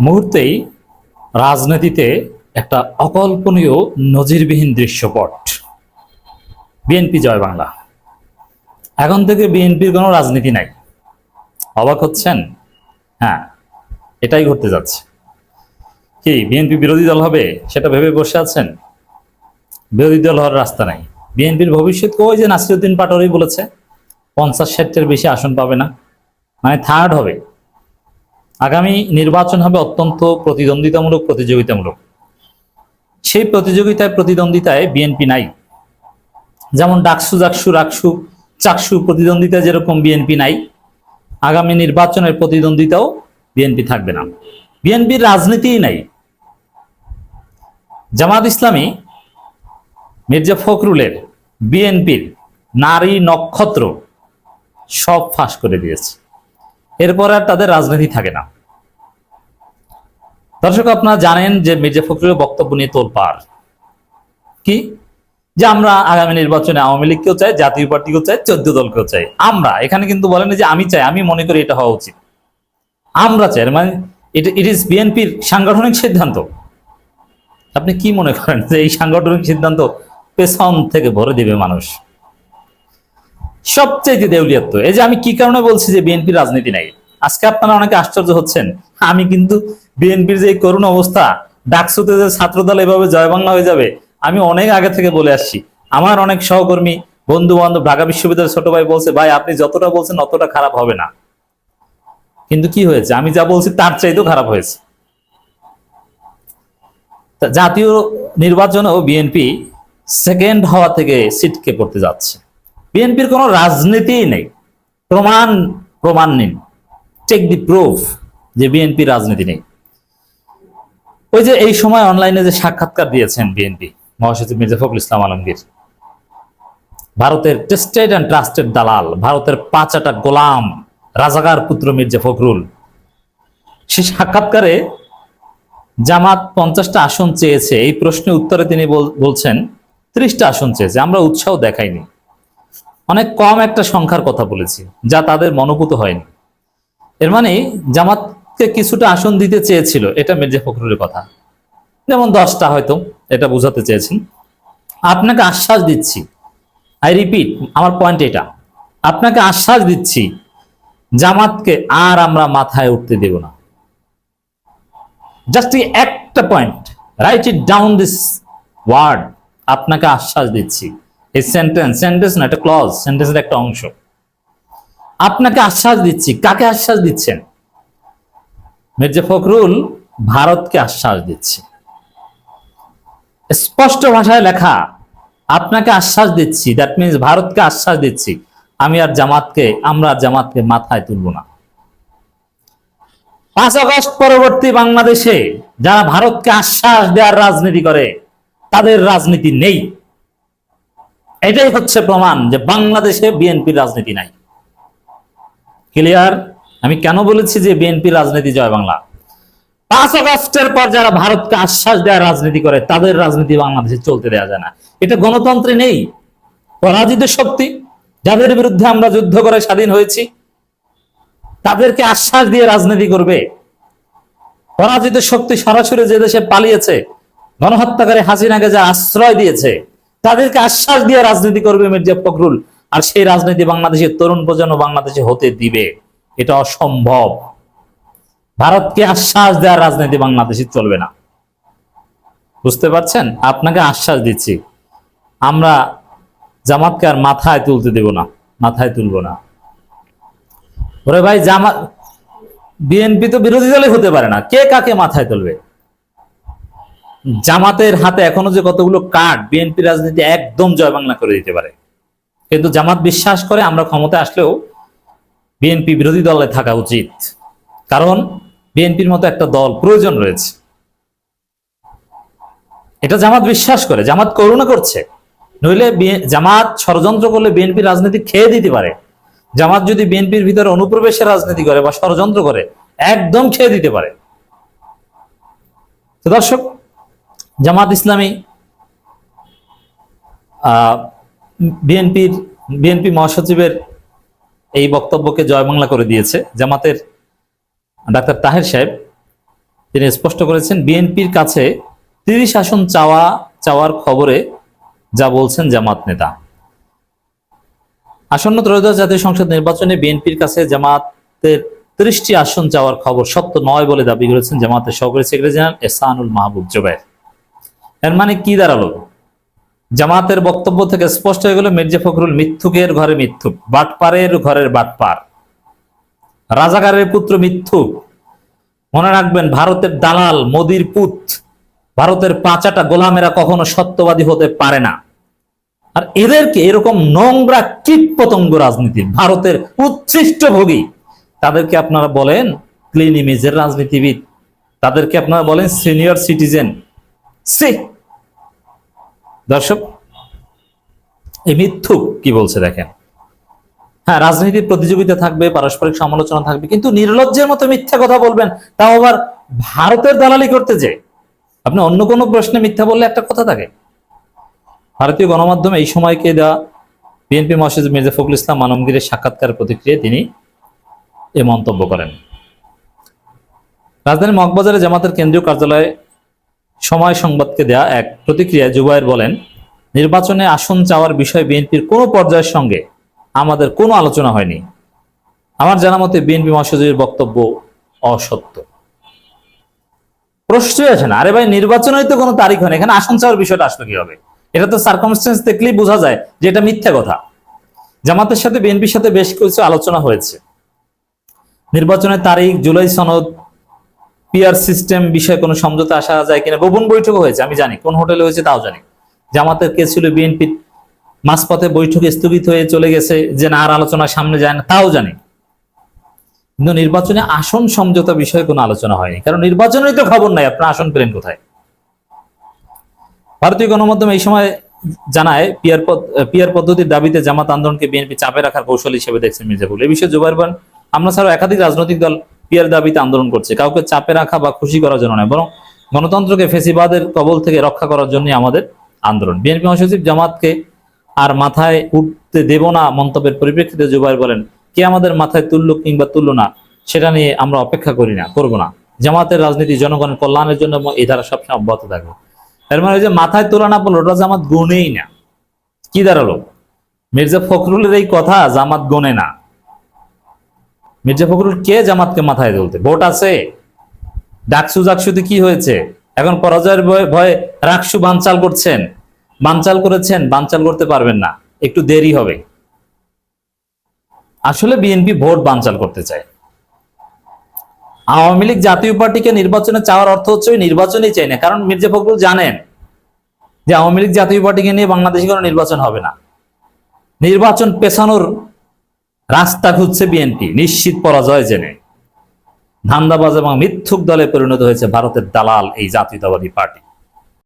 মুহূর্তেই রাজনীতিতে একটা অকল্পনীয় নজিরবিহীন দৃশ্যপট। বিএনপি জয় বাংলা। এখন থেকে বিএনপির কোনো রাজনীতি নাই। অবাক হচ্ছেন? হ্যাঁ এটাই ঘটতে যাচ্ছে। কি, বিএনপি বিরোধী দল হবে সেটা ভেবে বসে আছেন? বিরোধী দল হওয়ার রাস্তা নাই। বিএনপির ভবিষ্যৎ ওই যে নাসিরুদ্দিন পাটোয়ারি বলেছে, পঞ্চাশ ষাটের বেশি আসন পাবে না। মানে থার্ড হবে। আগামী নির্বাচন হবে অত্যন্ত প্রতিদ্বন্দ্বিতামূলক, প্রতিযোগিতামূলক। সেই প্রতিযোগিতায়, প্রতিদ্বন্দ্বিতায় বিএনপি নাই। যেমন ডাকসু, জাকসু, রাকসু, চাকসু প্রতিদ্বন্দ্বিতা যেরকম বিএনপি নাই, আগামী নির্বাচনের প্রতিদ্বন্দ্বিতাও বিএনপি থাকবে না। বিএনপির রাজনীতিই নাই। জামাত ইসলামী, মির্জা ফখরুলের বিএনপির নারী নক্ষত্র সব ফাঁস করে দিয়েছে। এরপর আর তাদের রাজনীতি থাকে না। দর্শক, আপনারা জানেন যে মির্জা ফখরুলের বক্তব্য নিয়ে তোলপাড়। কি? যে আমরা আগামী নির্বাচনে আওয়ামী লীগকেও চাই, জাতীয় পার্টিকেও চাই, চোদ্দ দলকেও চাই। আমরা এখানে কিন্তু বলেন যে আমি চাই, আমি মনে করি এটা হওয়া উচিত। আমরা চাই মানে ইট ইজ বিএনপির সাংগঠনিক সিদ্ধান্ত। আপনি কি মনে করেন যে এই সাংগঠনিক সিদ্ধান্ত পেছন থেকে ভরে দিবে মানুষ? সবচেয়ে দেউলিয়াত্ব। এই যে আমি কি কারণে বলছি যে বিএনপির রাজনীতি নাই? আজকে আপনারা অনেকে আশ্চর্য হচ্ছেন। আমি কিন্তু বিএনপির যে করুণ অবস্থা, ডাকসুতে যে ছাত্রদল এভাবে জয় বাংলা হয়ে যাবে, আমি অনেক আগে থেকে বলে আসছি। আমার অনেক সহকর্মী বন্ধু বান্ধব ঢাকা বিশ্ববিদ্যালয়ের ছোট ভাই বলছে, ভাই, আপনি যতটা বলছেন অতটা খারাপ হবে না। কিন্তু কি হয়েছে? আমি যা বলছি তার চাইতেও খারাপ হয়েছে। জাতীয় নির্বাচনেও বিএনপি সেকেন্ড হওয়া থেকে সিটকে পড়তে যাচ্ছে। বিএনপির কোনো রাজনীতিই নেই। প্রমাণ প্রমাণ নিন। টেক দি প্রুফ যে বিএনপি রাজনীতি নেই। ওই যে এই সময় অনলাইনে যে সাক্ষাৎকার দিয়েছেন বিএনপি, মহাসচিব মির্জা ফখরুল ইসলাম আলমগীর, ভারতের টেস্টেড অ্যান্ড ট্রাস্টেড দালাল, ভারতের পাঁচাটা গোলাম, রাজাকার পুত্র মির্জা ফখরুল সে সাক্ষাৎকারে জামাত পঞ্চাশটা আসন চেয়েছে। এই প্রশ্নের উত্তরে তিনি বল- বলছেন, ত্রিশটা আসন চেয়েছে। আমরা উৎসাহ দেখাইনি। অনেক কম একটা সংখ্যার কথা বলেছি, যা তাদের মনোভূত হয়নি। এর মানে জামাতকে কিছুটা আসন দিতে চেয়েছিল, এটা মির্জা ফখরুলের কথা। যেমন দশটা হয়তো, এটা বোঝাতে চেয়েছেন। আপনাকে আশ্বাস দিচ্ছি, আই রিপিট, আমার পয়েন্ট এটা। আপনাকে আশ্বাস দিচ্ছি, জামাতকে আর আমরা মাথায় উঠতে দেব না। জাস্ট একটা point write it down this word আপনাকে আশ্বাস দিচ্ছি। এই সেন্টেন্স সেন্টেন্স না, একটা ক্লজ সেন্টেন্সের একটা অংশ। আপনাকে আশ্বাস দিচ্ছি, কাকে আশ্বাস দিচ্ছেন? মির্জা ফখরুল ভারতকে আশ্বাস দিচ্ছে। স্পষ্ট ভাষায় লেখা, আপনাকে আশ্বাস দিচ্ছি দ্যাট মিনস ভারতকে আশ্বাস দিচ্ছি, আমি আর জামাতকে, আমরা আর জামাতকে মাথায় তুলব না। পাঁচ আগস্ট পরবর্তী বাংলাদেশে যারা ভারতকে আশ্বাস দেওয়ার রাজনীতি করে, তাদের রাজনীতি নেই। এটাই হচ্ছে প্রমাণ যে বাংলাদেশে বিএনপির রাজনীতি নাই। ক্লিয়ার আমি কেন বলেছি যে বিএনপি রাজনীতি জয় বাংলা? পাঁচ আগস্টের পর যারা ভারতকে আশ্বাস দেওয়ার রাজনীতি করে, তাদের রাজনীতি বাংলাদেশে চলতে দেওয়া যায় না। এটা গণতন্ত্রে নেই। পরাজিত শক্তি, যাদের বিরুদ্ধে আমরা যুদ্ধ করে স্বাধীন হয়েছি, তাদেরকে আশ্বাস দিয়ে রাজনীতি করবে। পরাজিত শক্তি সরাসরি যে দেশে পালিয়েছে গণহত্যাকারী হাসিনাকে যা আশ্রয় দিয়েছে তাদেরকে আশ্বাস দিয়ে রাজনীতি করবে মির্জা ফখরুল। আর সেই রাজনীতি বাংলাদেশের তরুণ প্রজন্ম বাংলাদেশে হতে দিবে। এটা অসম্ভব। ভারতকে আশ্বাস দেওয়ার রাজনীতি বাংলাদেশে চলবে না। বুঝতে পারছেন? আপনাকে আশ্বাস দিচ্ছি। আমরা জামাতকে আর মাথায় তুলতে দেব না, মাথায় তুলব না। ওরে ভাই জামাত বিএনপি তো বিরোধী দলে হতে পারে না। কে কাকে মাথায় তুলবে? জামাতের হাতে এখনও যে কতগুলো কার্ড বিএনপি রাজনীতি একদম জয় বাংলা করে দিতে পারে। কিন্তু জামাত বিশ্বাস করে আমরা ক্ষমতায় আসলেও বিএনপি বিরোধী দলে থাকা উচিত। কারণ বিএনপির মতো একটা দল প্রয়োজন রয়েছে। এটা জামাত বিশ্বাস করে, জামাত করুণা করছে। নইলে জামাত ষড়যন্ত্র করলে বিএনপি রাজনীতি খেয়ে দিতে পারে। জামাত যদি বিএনপির ভিতরে অনুপ্রবেশের রাজনীতি করে বা ষড়যন্ত্র করে, একদম খেয়ে দিতে পারে। দর্শক জামাত ইসলামী বিএনপির, বিএনপি মহাসচিবের এই বক্তব্যকে জয় বাংলা করে দিয়েছে। জামাতের ডাক্তার তাহের সাহেব, তিনি স্পষ্ট করেছেন, বিএনপির কাছে তিরিশ আসন চাওয়া, চাওয়ার খবরে যা বলছেন জামাত নেতা। আসন্ন ত্রয়োদশ জাতীয় সংসদ নির্বাচনে বিএনপির কাছে জামাতের ত্রিশটি আসন চাওয়ার খবর সত্য নয় বলে দাবি করেছেন জামাতের সহকারী সেক্রেটারি জেনারেল এসানুল মাহবুব জুবাইর এর মানে কি দাঁড়াল? জামাতের বক্তব্য থেকে স্পষ্ট হয়ে গেল, মির্জা ফখরুল মিথ্যুকের ঘরে মিথ্যুক, বাটপারের ঘরের বাটপার। রাজাকারের পুত্র মিথ্যুক। মনে রাখবেন, ভারতের দালাল, মোদির পুত, ভারতের পাঁচাটা গোলামেরা কখনো সত্যবাদী হতে পারে না। আর এদেরকে এরকম নোংরা কীট পতঙ্গ রাজনীতি, ভারতের উচ্ছিষ্ট ভোগী তাদেরকে আপনারা বলেন ক্লিন ইমেজের রাজনীতিবিদ, তাদেরকে আপনারা বলেন সিনিয়র সিটিজেন সে। দর্শক, এই মিথ্যুক কি বলছে দেখেন। হ্যাঁ রাজনীতির প্রতিযোগিতা থাকবে, পারস্পরিক সমালোচনা থাকবে, কিন্তু নির্লজ্জের মতো মিথ্যা কথা বলবেন, তাও আবার ভারতের দালালি করতে যে। আপনি অন্য কোনো প্রশ্নে মিথ্যা বললে একটা কথা থাকে। ভারতীয় গণমাধ্যমে এই সময়কে দেওয়া বিএনপি মহাসচিব মির্জা ফখরুল ইসলাম মানবগিরের সাক্ষাৎকার প্রতিক্রিয়ায় তিনি এ মন্তব্য করেন। রাজধানী মগবাজারে জামাতের কেন্দ্রীয় কার্যালয়ে সময় সংবাদকে দেয়া এক প্রতিক্রিয়ায় জুবায়ের বলেন, নির্বাচনে আসন চাওয়ার বিষয়ে বিএনপির কোনো পর্যায়ের সঙ্গে আমাদের কোনো আলোচনা হয়নি। আমার জানা মতে বিএনপি মহাসচিবের বক্তব্য অসত্য। প্রশ্নই আসে না, আরে ভাই নির্বাচনের তো কোনো তারিখ হয়নি, এখানে আসন চাওয়ার বিষয়টা আসলো কি হবে? এটা তো সার্কমস্টেন্স দেখলেই বোঝা যায় যে এটা মিথ্যা কথা। জামাতের সাথে বিএনপির সাথে বেশ কিছু আলোচনা হয়েছে। নির্বাচনের তারিখ, জুলাই সনদ পিআর সিস্টেম বিষয়ে কোনো সমঝোতা আসা যায় কিনা? গোপন বৈঠকও হয়েছে, আমি জানি। কোন হোটেলে হয়েছে তাও জানি। জামাতের কে ছিল বিএনপি মাঝপথে বৈঠক স্থগিত হয়ে চলে গেছে যে না, আর আলোচনা সামনে যায় না, তাও জানি। কিন্তু নির্বাচনে আসন সমঝোতা বিষয়ে কোনো আলোচনা হয়নি। কারণ নির্বাচনের তো খবর নাই, আপনার আসন পেলেন কোথায়? ভারতীয় গণমাধ্যম এই সময় জানায় পিয়ার পিয়ার পদ্ধতির দাবিতে জামাত আন্দোলনকে বিএনপি চাপে রাখার কৌশল হিসেবে দেখছেন মির্জাফুল এই বিষয়ে জুবাইর আমরা ছাড়াও একাধিক রাজনৈতিক দল পিয়ার দাবিতে আন্দোলন করছে। কাউকে চাপে রাখা বা খুশি করার জন্য নয়, বরং গণতন্ত্রকে ফেসিবাদের কবল থেকে রক্ষা করার জন্য আমাদের আন্দোলন। বিএনপি মহাসচিব জামাতকে আর মাথায় উঠতে দেব না মন্তব্যের পরিপ্রেক্ষিতে জুবাইর বলেন, কে আমাদের মাথায় তুললো কিংবা তুললো না, সেটা নিয়ে আমরা অপেক্ষা করি না, করব না। জামাতের রাজনীতি, জনগণের কল্যাণের জন্য এই ধারা সবসময় অব্যাহত থাকবে। এর মানে যে মাথায় তোলা না পড়ল, ওটা জামাত গুনেই না। কি দাঁড়াল? মির্জা ফখরুলের এই কথা জামাত গনে না। মির্জা ফখরুল কে জামাতকে মাথায় তুলতে? ভোট আছে। ডাকসু জাকসুতে কি হয়েছে? এখন পরাজয়ের ভয়ে রাকসু বানচাল করছেন। বানচাল করেছেন, বানচাল করতে পারবেন না। একটু দেরি হবে। আসলে বিএনপি ভোট বানচাল করতে চায়। আওয়ামী লীগ জাতীয় পার্টিকে নির্বাচনে চাওয়ার অর্থ হচ্ছে ওই নির্বাচনই চাই না। কারণ মির্জা ফখরুল জানেন যে আওয়ামী লীগ জাতীয় পার্টিকে নিয়ে বাংলাদেশে কোনো নির্বাচন হবে না। নির্বাচন পেছানোর রাস্তা খুঁজছে বিএনপি, নিশ্চিত পরাজয় জেনে। ধান্দাবাজ এবং মিথ্যুক দলে পরিণত হয়েছে ভারতের দালাল এই জাতীয়তাবাদী পার্টি।